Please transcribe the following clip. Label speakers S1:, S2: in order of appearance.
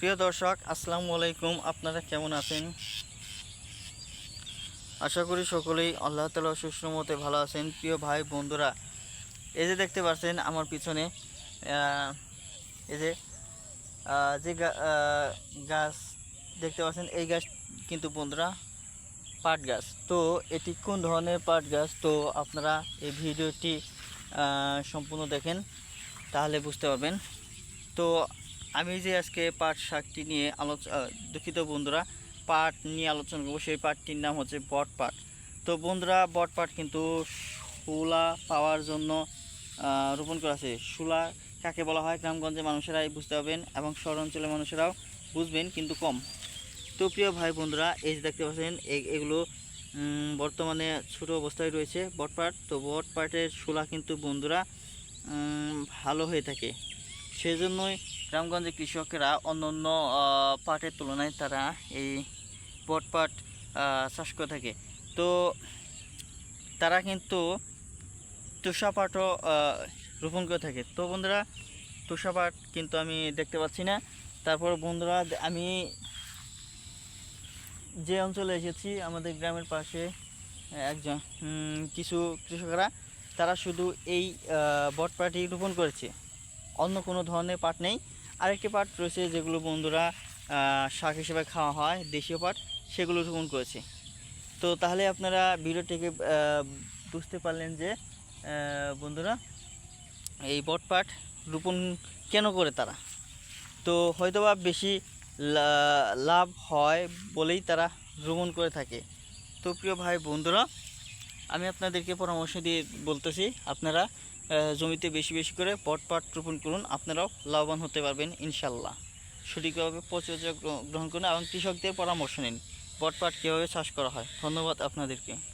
S1: প্রিয় দর্শক, আসসালামু আলাইকুম। আপনারা কেমন আছেন? আশা করি সকলেই আল্লাহ তালা সুশ্রমতে ভালো আছেন। প্রিয় ভাই, বন্ধুরা, এই যে দেখতে পাচ্ছেন আমার পিছনে এই যে যে গাছ দেখতে পাচ্ছেন, এই গাছ কিন্তু বন্ধুরা, পাট গাছ। তো এটি কোন ধরনের পাট গাছ? তো আপনারা এই ভিডিওটি সম্পূর্ণ দেখেন, তাহলে বুঝতে পারবেন। তো আমি যে আজকে পাট শাকটি নিয়ে আলোচনা দুঃখিত বন্ধুরা, পাট নিয়ে আলোচনা করব। সেই পাটটির নাম হচ্ছে বট পাট। তো বন্ধুরা, বট পাট কিন্তু শুলা পাওয়ার জন্য রোপণ করা আছে। শুলা কাকে বলা হয়? গ্রামগঞ্জে মানুষেরাই বুঝতে পারবেন এবং শহর অঞ্চলের মানুষেরাও বুঝবেন, কিন্তু কম। তো প্রিয় ভাই বন্ধুরা, এই যে দেখতে পাচ্ছেন এগুলো বর্তমানে ছোট অবস্থায় রয়েছে বটপাট তো বটপাটের শুলা কিন্তু বন্ধুরা ভালো হয়ে থাকে। সেজন্যই গ্রামগঞ্জে কৃষকেরা অন্য পাটের তুলনায় তারা এই বটপাট চাষ করে থাকে। তো তারা কিন্তু তুষাপাটও রোপণ করে থাকে। তো বন্ধুরা তুষাপাট কিন্তু আমি দেখতে পাচ্ছি না। তারপর বন্ধুরা, আমি যে অঞ্চলে এসেছি, আমাদের গ্রামের পাশে একজন কিছু কৃষকরা, তারা শুধু এই বটপাটি রোপণ করেছে। অন্য কোনো ধরনের পাট নেই। আরেকটি পাট রয়েছে যেগুলো বন্ধুরা শাক হিসেবে খাওয়া হয় দেশীয় পাট সেগুলো রোপণ করেছে। তো তাহলে আপনারা ভিডিওটিকে আহ, বুঝতে পারলেন যে বন্ধুরা এই বটপাট রোপণ কেন করে তারা? তো হয়তোবা বেশি লাভ হয় বলেই তারা রোপণ করে থাকে। তো প্রিয় ভাই বন্ধুরা আমি আপনাদেরকে পরামর্শ দিয়ে বলতেছি, আপনারা জমিতে বেশি বেশি করে পট পটপাট রোপণ করুন, আপনারাও লাভবান হতে পারবেন ইনশাল্লাহ সঠিকভাবে পরিচর্যা গ্রহ- গ্রহণ করুন এবং কৃষকদের পরামর্শ নিন, পট পটপাট কীভাবে চাষ করা হয়। ধন্যবাদ আপনাদেরকে।